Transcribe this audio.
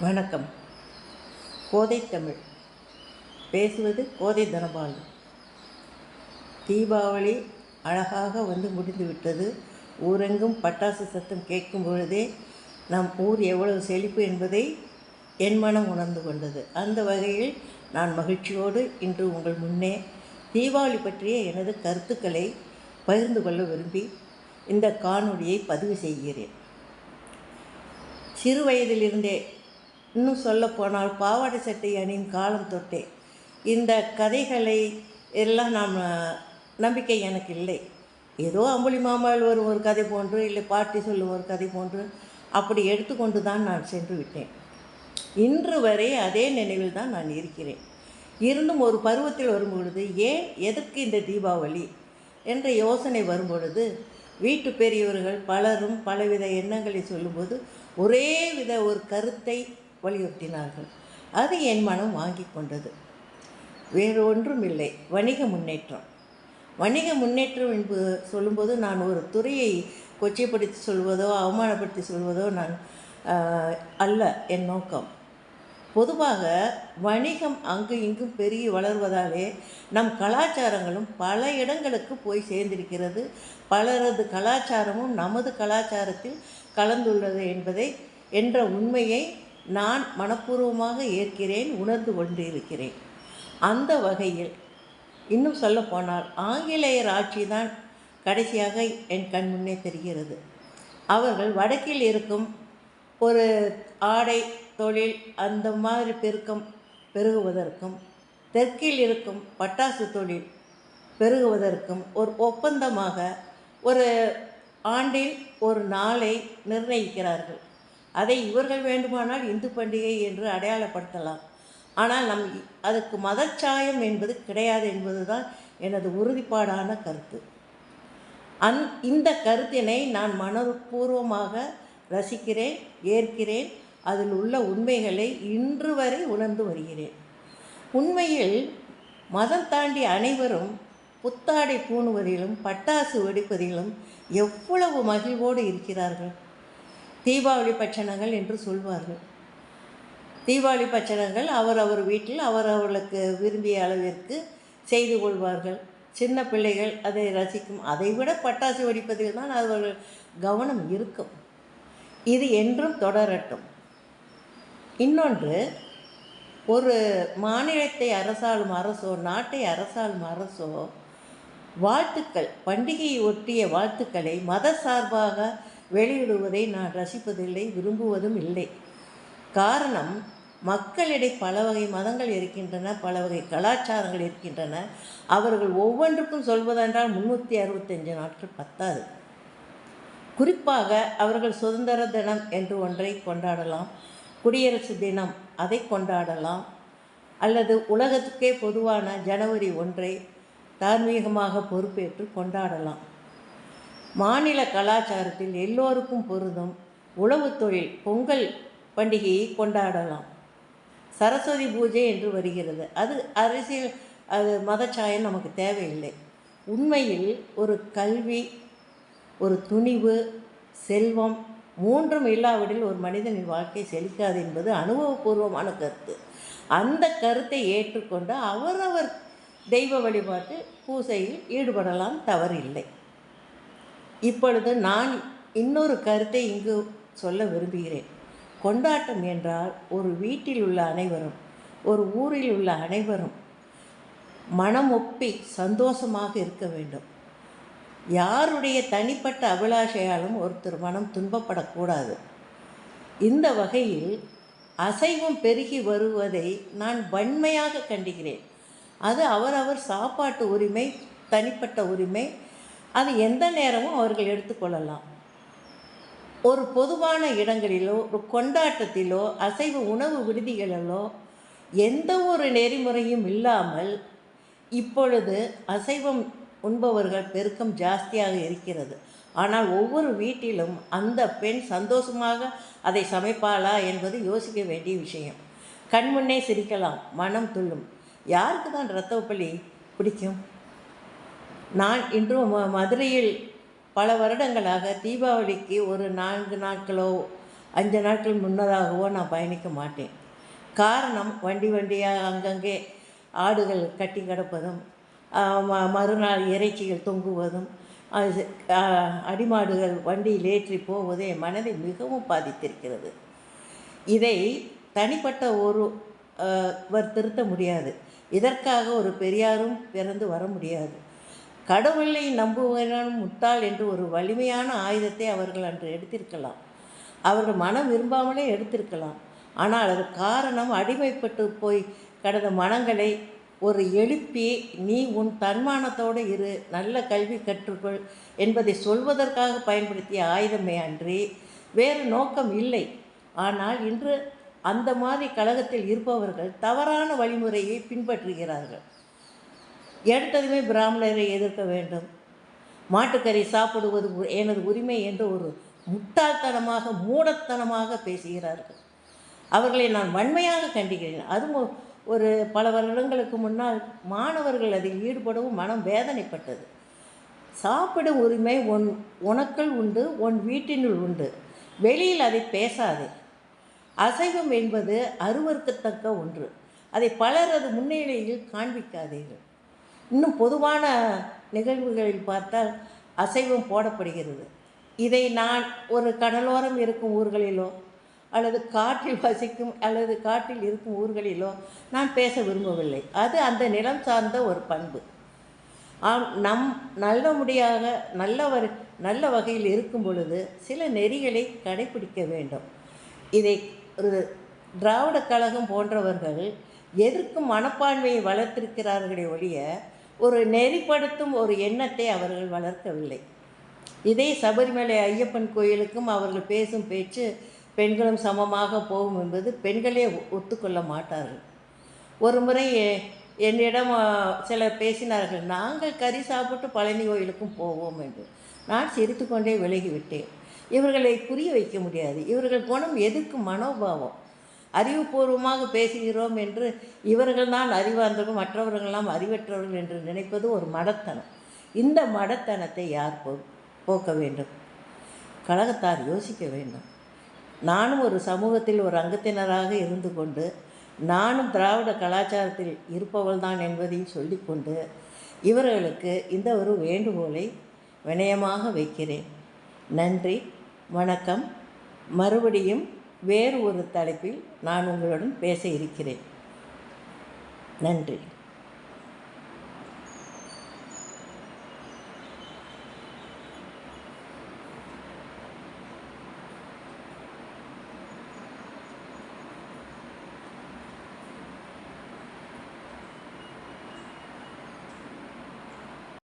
வணக்கம். கோதை தமிழ். பேசுவது கோதை தனபாலு. தீபாவளி அழகாக வந்து முடிந்துவிட்டது ஊரெங்கும் பட்டாசு சத்தம் கேட்கும் பொழுதே நம் ஊர் எவ்வளவு செழிப்பு என்பதை என் மனம் உணர்ந்து கொண்டது. அந்த வகையில் நான் மகிழ்ச்சியோடு இன்று உங்கள் முன்னே தீபாவளி பற்றிய எனது கருத்துக்களை பகிர்ந்து கொள்ள விரும்பி இந்த காணொளியை பதிவு செய்கிறேன். சிறு வயதிலிருந்தே இன்னும் சொல்லப்போனால் பாவாடை சட்டை அணியும் காலம் தொட்டே. இந்த கதைகளை எல்லாம் நாம் நம்பிக்கை எனக்கு இல்லை. ஏதோ அம்புலி மாமாவில் வரும் ஒரு கதை போன்று இல்லை பாட்டி சொல்லும் ஒரு கதை போன்று அப்படி எடுத்துக்கொண்டு தான் நான் சென்று விட்டேன். இன்று வரை அதே நினைவில் தான் நான் இருக்கிறேன். இருந்தும் ஒரு பருவத்தில் வரும்பொழுது ஏன் எதற்கு இந்த தீபாவளி? என்ற யோசனை வரும்பொழுது வீட்டு பெரியவர்கள் பலரும் பலவித எண்ணங்களை சொல்லும்போது ஒரே வித ஒரு கருத்தை வலியுறுத்தினார்கள். அது என் மனம் வாங்கி கொண்டது. வேறு ஒன்றும் இல்லை வணிக முன்னேற்றம். வணிக முன்னேற்றம் என்பது சொல்லும்போது நான் ஒரு துறையை கொச்சைப்படுத்தி சொல்வதோ அவமானப்படுத்தி சொல்வதோ நான் அல்ல என் நோக்கம். பொதுவாக வணிகம் அங்கு இங்கும் பெருகி வளர்வதாலே நம் கலாச்சாரங்களும் பல இடங்களுக்கு போய் சேர்ந்திருக்கிறது. பலரது கலாச்சாரமும் நமது கலாச்சாரத்தில் கலந்துள்ளது என்பதை என்ற உண்மையை நான் மனப்பூர்வமாக ஏற்கிறேன் உணர்ந்து கொண்டிருக்கிறேன். அந்த வகையில் இன்னும் சொல்லப்போனால் ஆங்கிலேயர் ஆட்சி தான் கடைசியாக என் கண் முன்னே தெரிகிறது. அவர்கள் வடக்கில் இருக்கும் ஒரு ஆடை தொழில் அந்த மாதிரி பெருக்கம் பெருகுவதற்கும் தெற்கில் இருக்கும் பட்டாசு தொழில் பெருகுவதற்கும் ஒரு ஒப்பந்தமாக ஒரு ஆண்டில் ஒரு நாளை நிர்ணயிக்கிறார்கள். அதை இவர்கள் வேண்டுமானால் இந்து பண்டிகை என்று அடையாளப்படுத்தலாம். ஆனால் நம் அதுக்கு மதச்சாயம் என்பது கிடையாது என்பதுதான் எனது உறுதிப்பாடான கருத்து. அந் இந்த கருத்தினை நான் மனப்பூர்வமாக ரசிக்கிறேன் ஏற்கிறேன். அதில் உள்ள உண்மைகளை இன்று வரை உணர்ந்து வருகிறேன். உண்மையில் மதம் தாண்டி அனைவரும் புத்தாடை பூணுவதிலும் பட்டாசு வெடிப்பதிலும் எவ்வளவு மகிழ்வோடு இருக்கிறார்கள்? தீபாவளி பட்சணங்கள் என்று சொல்வார்கள். தீபாவளி பட்சணங்கள் அவரவர் வீட்டில் அவரவர்களுக்கு விரும்பிய அளவிற்கு செய்து கொள்வார்கள். சின்ன பிள்ளைகள் அதை ரசிக்கும். அதை விட பட்டாசு வெடிப்பதில் தான் அவர்கள் கவனம் இருக்கும். இது என்றும் தொடரட்டும். இன்னொன்று ஒரு மாநிலத்தை அரசாளும் அரசோ நாட்டை அரசாளும் அரசோ வாழ்த்துக்கள் பண்டிகையை ஒட்டிய வாழ்த்துக்களை மத சார்பாக வெளியிடுவதை நான் ரசிப்பதில்லை விரும்புவதும் இல்லை. காரணம் மக்களிடை பல வகை மதங்கள் இருக்கின்றன பல வகை கலாச்சாரங்கள் இருக்கின்றன. அவர்கள் ஒவ்வொன்றுக்கும் சொல்வதென்றால் முந்நூற்றி அறுபத்தஞ்சு நாட்கள் பத்தாது. குறிப்பாக அவர்கள் சுதந்திர தினம் என்று ஒன்றை கொண்டாடலாம் குடியரசு தினம் அதை கொண்டாடலாம் அல்லது உலகத்துக்கே பொதுவான ஜனவரி ஒன்றை தார்மீகமாக பொறுப்பேற்று கொண்டாடலாம். மாநில கலாச்சாரத்தில் எல்லோருக்கும் பொருந்தும். உழவுத் தொழில் பொங்கல் பண்டிகையை கொண்டாடலாம். சரஸ்வதி பூஜை என்று வருகிறது. அது அரசியல் அது மதச்சாயம் நமக்கு தேவையில்லை. உண்மையில் ஒரு கல்வி ஒரு துணிவு செல்வம் மூன்றும் இல்லாவிடில் ஒரு மனிதனின் வாழ்க்கை செழிக்காது என்பது அனுபவபூர்வமான கருத்து. அந்த கருத்தை ஏற்றுக்கொண்டு அவரவர் தெய்வ வழிபாட்டு பூசையில் ஈடுபடலாம் தவறில்லை. இப்பொழுது நான் இன்னொரு கருத்தை இங்கு சொல்ல விரும்புகிறேன். கொண்டாட்டம் என்றால் ஒரு வீட்டில் உள்ள அனைவரும் ஒரு ஊரில் உள்ள அனைவரும் மனம் ஒப்பி சந்தோஷமாக இருக்க வேண்டும். யாருடைய தனிப்பட்ட அபிலாஷையாலும் ஒருத்தர் மனம் துன்பப்படக்கூடாது. இந்த வகையில் அசைவம் பெருகி வருவதை நான் வன்மையாக கண்டிக்கிறேன். அது அவரவர் சாப்பாட்டு உரிமை தனிப்பட்ட உரிமை அது எந்த நேரமும் அவர்கள் எடுத்துக்கொள்ளலாம். ஒரு பொதுவான இடங்களிலோ ஒரு கொண்டாட்டத்திலோ அசைவ உணவு விடுதிகளிலோ எந்த ஒரு நெறிமுறையும் இல்லாமல் இப்பொழுது அசைவம் உண்பவர்கள் பெருக்கம் ஜாஸ்தியாக இருக்கிறது. ஆனால் ஒவ்வொரு வீட்டிலும் அந்த பெண் சந்தோஷமாக அதை சமைப்பாளா என்பது யோசிக்க வேண்டிய விஷயம். கண்முன்னே சிரிக்கலாம் மனம் துள்ளும். யாருக்கு தான் ரத்தப்பள்ளி பிடிக்கும்? நான் இன்றும் ம- மதுரையில் பல வருடங்களாக தீபாவளிக்கு ஒரு நான்கு நாட்களோ அஞ்சு நாட்கள் முன்னதாகவோ நான் பயணிக்க மாட்டேன். காரணம் வண்டி வண்டியாக அங்கங்கே ஆடுகள் கட்டி கிடப்பதும் ம- மறுநாள் இறைச்சிகள் தொங்குவதும் அது அடிமாடுகள் வண்டியில் ஏற்றி போவது என் மனதை மிகவும் பாதித்திருக்கிறது. இதை தனிப்பட்ட ஒரு வர் திருத்த முடியாது. இதற்காக ஒரு பெரியாரும் பிறந்து வர முடியாது. கடவுளை நம்புவனும் முட்டாள் என்று ஒரு வலிமையான ஆயுதத்தை அவர்கள் அன்று எடுத்திருக்கலாம். அவர்கள் மனம் விரும்பாமலே எடுத்திருக்கலாம். ஆனால் அது காரணம் அடிமைப்பட்டு போய் கடந்த மனங்களை ஒரு எழுப்பி நீ உன் தன்மானத்தோடு இரு நல்ல கல்வி கற்றுக்கொள் என்பதை சொல்வதற்காக பயன்படுத்திய ஆயுதமே அன்றி வேறு நோக்கம் இல்லை. ஆனால் இன்று அந்த மாதிரி கழகத்தில் இருப்பவர்கள் தவறான வழிமுறையை பின்பற்றுகிறார்கள். எடுத்ததுமே பிராமணரை எதிர்க்க வேண்டும். மாட்டுக்கறி சாப்பிடுவது எனது உரிமை என்று ஒரு முட்டாள்தனமாக மூடத்தனமாக பேசுகிறார்கள். அவர்களை நான் வன்மையாக கண்டிக்கிறேன். அதுவும் ஒரு பல வருடங்களுக்கு முன்னால் மாணவர்கள் அதில் ஈடுபடவும் மனம் வேதனைப்பட்டது. சாப்பிட உரிமை உன் உனக்குள் உண்டு உன் வீட்டினுள் உண்டு. வெளியில் அதை பேசாதே. அசைவம் என்பது அருவருக்கத்தக்க ஒன்று. அதை பலரது முன்னிலையில் காண்பிக்காதீர்கள். இன்னும் பொதுவான நிகழ்வுகளில் பார்த்தால் அசைவம் போடப்படுகிறது. இதை நான் ஒரு கடலோரம் இருக்கும் ஊர்களிலோ அல்லது காட்டில் வசிக்கும் அல்லது காட்டில் இருக்கும் ஊர்களிலோ நான் பேச விரும்பவில்லை. அது அந்த நிலம் சார்ந்த ஒரு பண்பு. ஆம் நம் நல்லபடியாக நல்லவர் நல்ல வகையில் இருக்கும் பொழுது சில நெறிகளை கடைபிடிக்க வேண்டும். இதை ஒரு திராவிட கழகம் போன்றவர்கள் எதிர்க்கும் மனப்பான்மையை வளர்த்திருக்கிறார்களே ஒழிய ஒரு நெறிப்படுத்தும் ஒரு எண்ணத்தை அவர்கள் வளர்க்கவில்லை. இதே சபரிமலை ஐயப்பன் கோயிலுக்கும் அவர்கள் பேசும் பேச்சு பெண்களும் சமமாக போகும் என்பது பெண்களே ஒ- ஒத்துக்கொள்ள மாட்டார்கள். ஒரு முறை என்னிடம் சிலர் பேசினார்கள் நாங்கள் கறி சாப்பிட்டு பழனி கோயிலுக்கும் போவோம் என்று. நான் சிரித்துக்கொண்டே விலகிவிட்டேன். இவர்களை புரிய வைக்க முடியாது. இவர்கள் குணம் எதுக்கு? மனோபாவம். அறிவுபூர்வமாக பேசுகிறோம் என்று இவர்கள் தான் அறிவார்ந்தவர்கள் மற்றவர்களெல்லாம் அறிவற்றவர்கள் என்று நினைப்பது ஒரு மடத்தனம். இந்த மடத்தனத்தை யார் போ போக்க வேண்டும்? கழகத்தார் யோசிக்க வேண்டும். நானும் ஒரு சமூகத்தில் ஒரு அங்கத்தினராக இருந்து கொண்டு நானும் திராவிட கலாச்சாரத்தில் இருப்பவள் தான் என்பதையும் சொல்லிக்கொண்டு இவர்களுக்கு இந்த ஒரு வேண்டுகோளை வினயமாக வைக்கிறேன். நன்றி வணக்கம். மறுபடியும் வேறு ஒரு தலைப்பில் நான் உங்களுடன் பேச இருக்கிறேன். நன்றி.